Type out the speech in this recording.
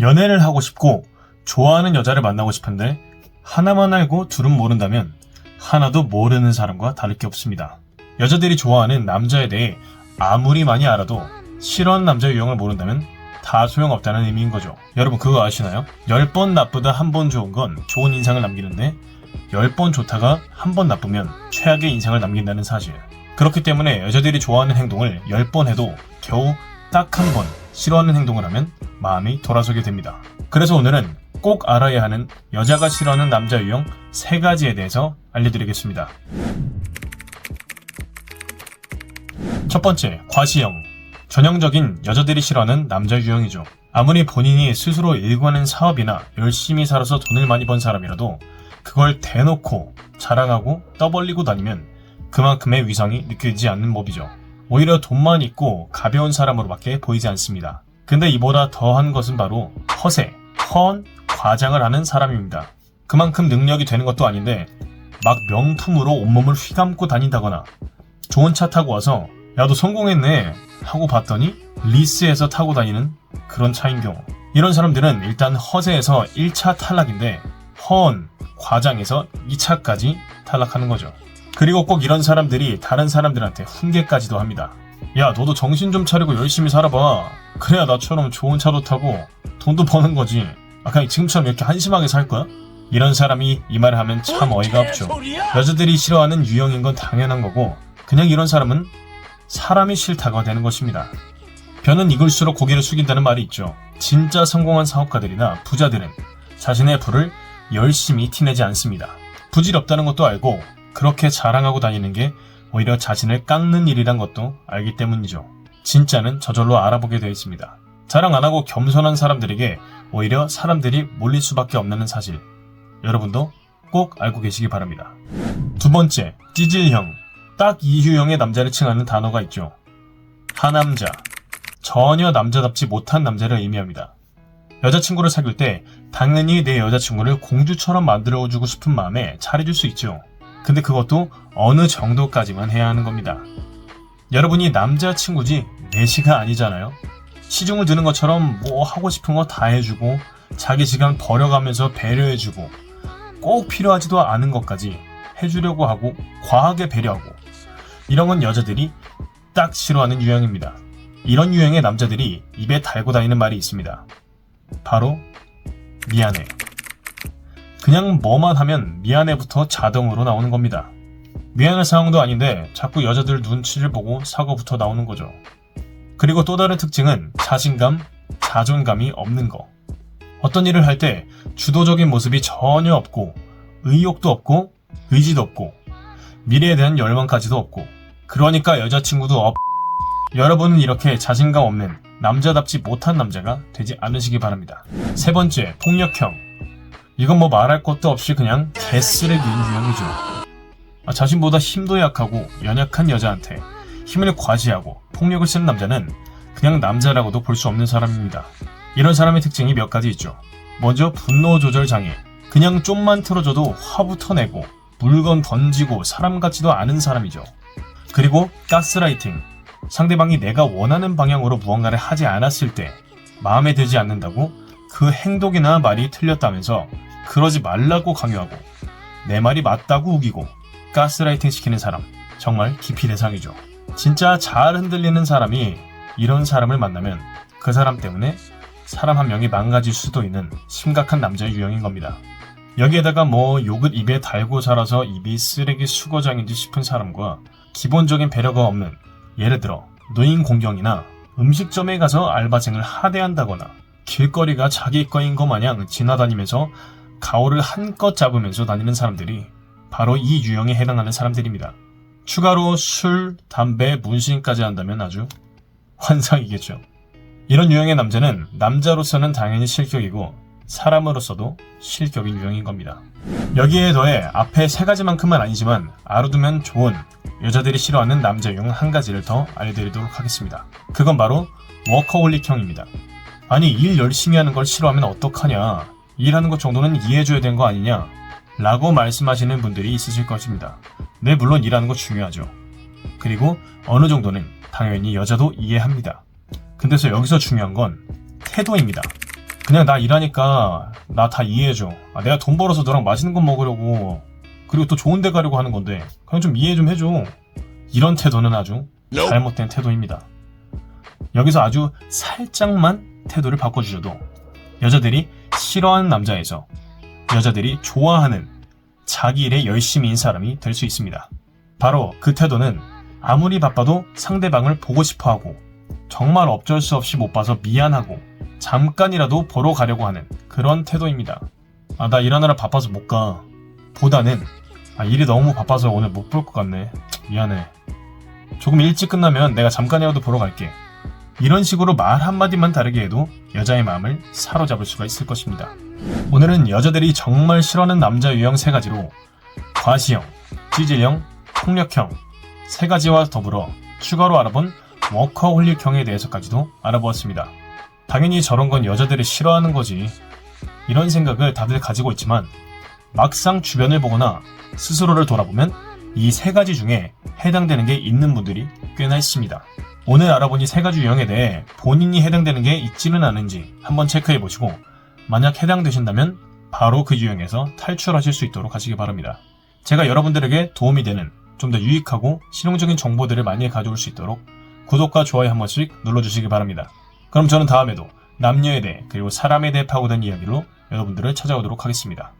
연애를 하고 싶고 좋아하는 여자를 만나고 싶은데 하나만 알고 둘은 모른다면 하나도 모르는 사람과 다를 게 없습니다. 여자들이 좋아하는 남자에 대해 아무리 많이 알아도 싫어하는 남자 유형을 모른다면 다 소용없다는 의미인 거죠. 여러분 그거 아시나요? 10번 나쁘다 한 번 좋은 건 좋은 인상을 남기는데 10번 좋다가 한 번 나쁘면 최악의 인상을 남긴다는 사실. 그렇기 때문에 여자들이 좋아하는 행동을 10번 해도 겨우 딱 한 번 싫어하는 행동을 하면 마음이 돌아서게 됩니다. 그래서 오늘은 꼭 알아야 하는 여자가 싫어하는 남자 유형 3가지에 대해서 알려드리겠습니다. 첫 번째, 과시형. 전형적인 여자들이 싫어하는 남자 유형이죠. 아무리 본인이 스스로 일관한 사업이나 열심히 살아서 돈을 많이 번 사람이라도 그걸 대놓고 자랑하고 떠벌리고 다니면 그만큼의 위상이 느껴지지 않는 법이죠. 오히려 돈만 있고 가벼운 사람으로밖에 보이지 않습니다. 근데 이보다 더한 것은 바로 허세, 허언, 과장을 하는 사람입니다. 그만큼 능력이 되는 것도 아닌데 막 명품으로 온몸을 휘감고 다닌다거나 좋은 차 타고 와서 야 너 성공했네 하고 봤더니 리스에서 타고 다니는 그런 차인 경우 이런 사람들은 일단 허세에서 1차 탈락인데 허언, 과장에서 2차까지 탈락하는 거죠. 그리고 꼭 이런 사람들이 다른 사람들한테 훈계까지도 합니다. 야, 너도 정신 좀 차리고 열심히 살아봐. 그래야 나처럼 좋은 차도 타고 돈도 버는 거지. 아, 그냥 지금처럼 이렇게 한심하게 살 거야? 이런 사람이 이 말을 하면 참 어이가 없죠. 여자들이 싫어하는 유형인 건 당연한 거고, 그냥 이런 사람은 사람이 싫다가 되는 것입니다. 변은 익을수록 고개를 숙인다는 말이 있죠. 진짜 성공한 사업가들이나 부자들은 자신의 부를 열심히 티내지 않습니다. 부질없다는 것도 알고 그렇게 자랑하고 다니는 게 오히려 자신을 깎는 일이란 것도 알기 때문이죠. 진짜는 저절로 알아보게 되어 있습니다. 자랑 안 하고 겸손한 사람들에게 오히려 사람들이 몰릴 수밖에 없는 사실. 여러분도 꼭 알고 계시기 바랍니다. 두 번째, 찌질형. 딱 이 유형의 남자를 칭하는 단어가 있죠. 하남자. 전혀 남자답지 못한 남자를 의미합니다. 여자친구를 사귈 때 당연히 내 여자친구를 공주처럼 만들어주고 싶은 마음에 잘해줄 수 있죠. 근데 그것도 어느 정도까지만 해야 하는 겁니다. 여러분이 남자친구지 내시가 아니잖아요. 시중을 드는 것처럼 뭐 하고 싶은 거 다 해주고 자기 시간 버려가면서 배려해주고 꼭 필요하지도 않은 것까지 해주려고 하고 과하게 배려하고 이런 건 여자들이 딱 싫어하는 유형입니다. 이런 유형의 남자들이 입에 달고 다니는 말이 있습니다. 바로 미안해. 그냥 뭐만 하면 미안해부터 자동으로 나오는 겁니다. 미안할 상황도 아닌데 자꾸 여자들 눈치를 보고 사고부터 나오는 거죠. 그리고 또 다른 특징은 자신감, 자존감이 없는 거. 어떤 일을 할 때 주도적인 모습이 전혀 없고 의욕도 없고 의지도 없고 미래에 대한 열망까지도 없고 그러니까 여자친구도 없. 여러분은 이렇게 자신감 없는 남자답지 못한 남자가 되지 않으시기 바랍니다. 세 번째, 폭력형. 이건 뭐 말할 것도 없이 그냥 개쓰레기인 유형이죠. 아, 자신보다 힘도 약하고 연약한 여자한테 힘을 과시하고 폭력을 쓰는 남자는 그냥 남자라고도 볼 수 없는 사람입니다. 이런 사람의 특징이 몇 가지 있죠. 먼저 분노 조절 장애. 그냥 좀만 틀어줘도 화부터 내고 물건 던지고 사람 같지도 않은 사람이죠. 그리고 가스라이팅. 상대방이 내가 원하는 방향으로 무언가를 하지 않았을 때 마음에 들지 않는다고 그 행동이나 말이 틀렸다면서 그러지 말라고 강요하고 내 말이 맞다고 우기고 가스라이팅 시키는 사람 정말 기피 대상이죠. 진짜 잘 흔들리는 사람이 이런 사람을 만나면 그 사람 때문에 사람 한 명이 망가질 수도 있는 심각한 남자 유형인 겁니다. 여기에다가 뭐 욕을 입에 달고 살아서 입이 쓰레기 수거장인지 싶은 사람과 기본적인 배려가 없는 예를 들어 노인 공경이나 음식점에 가서 알바생을 하대한다거나 길거리가 자기 거인 것 마냥 지나다니면서 가오를 한껏 잡으면서 다니는 사람들이 바로 이 유형에 해당하는 사람들입니다. 추가로 술, 담배, 문신까지 한다면 아주 환상이겠죠. 이런 유형의 남자는 남자로서는 당연히 실격이고 사람으로서도 실격인 유형인 겁니다. 여기에 더해 앞에 세 가지만큼은 아니지만 알아두면 좋은 여자들이 싫어하는 남자 유형 한 가지를 더 알려드리도록 하겠습니다. 그건 바로 워커홀릭형입니다. 아니 일 열심히 하는 걸 싫어하면 어떡하냐 일하는 것 정도는 이해해줘야 되는 거 아니냐 라고 말씀하시는 분들이 있으실 것입니다. 네 물론 일하는 거 중요하죠. 그리고 어느 정도는 당연히 여자도 이해합니다. 근데서 여기서 중요한 건 태도입니다. 그냥 나 일하니까 나 다 이해해줘. 아, 내가 돈 벌어서 너랑 맛있는 거 먹으려고 그리고 또 좋은 데 가려고 하는 건데 그냥 좀 이해 좀 해줘. 이런 태도는 아주 잘못된 태도입니다. 여기서 아주 살짝만 태도를 바꿔주셔도 여자들이 싫어하는 남자에서 여자들이 좋아하는 자기 일에 열심히인 사람이 될 수 있습니다. 바로 그 태도는 아무리 바빠도 상대방을 보고 싶어 하고 정말 어쩔 수 없이 못 봐서 미안하고 잠깐이라도 보러 가려고 하는 그런 태도입니다. 아, 나 일하느라 바빠서 못 가. 보다는 아, 일이 너무 바빠서 오늘 못 볼 것 같네. 미안해. 조금 일찍 끝나면 내가 잠깐이라도 보러 갈게. 이런 식으로 말 한마디만 다르게 해도 여자의 마음을 사로잡을 수가 있을 것입니다. 오늘은 여자들이 정말 싫어하는 남자 유형 세 가지로 과시형, 찌질형, 폭력형 세 가지와 더불어 추가로 알아본 워커홀릭형에 대해서까지도 알아보았습니다. 당연히 저런 건 여자들이 싫어하는 거지. 이런 생각을 다들 가지고 있지만 막상 주변을 보거나 스스로를 돌아보면 이 세 가지 중에 해당되는 게 있는 분들이 꽤나 있습니다. 오늘 알아본 이세 가지 유형에 대해 본인이 해당되는 게 있지는 않은지 한번 체크해 보시고 만약 해당되신다면 바로 그 유형에서 탈출하실 수 있도록 하시기 바랍니다. 제가 여러분들에게 도움이 되는 좀 더 유익하고 실용적인 정보들을 많이 가져올 수 있도록 구독과 좋아요 한 번씩 눌러주시기 바랍니다. 그럼 저는 다음에도 남녀에 대해 그리고 사람에 대해 파고든 이야기로 여러분들을 찾아오도록 하겠습니다.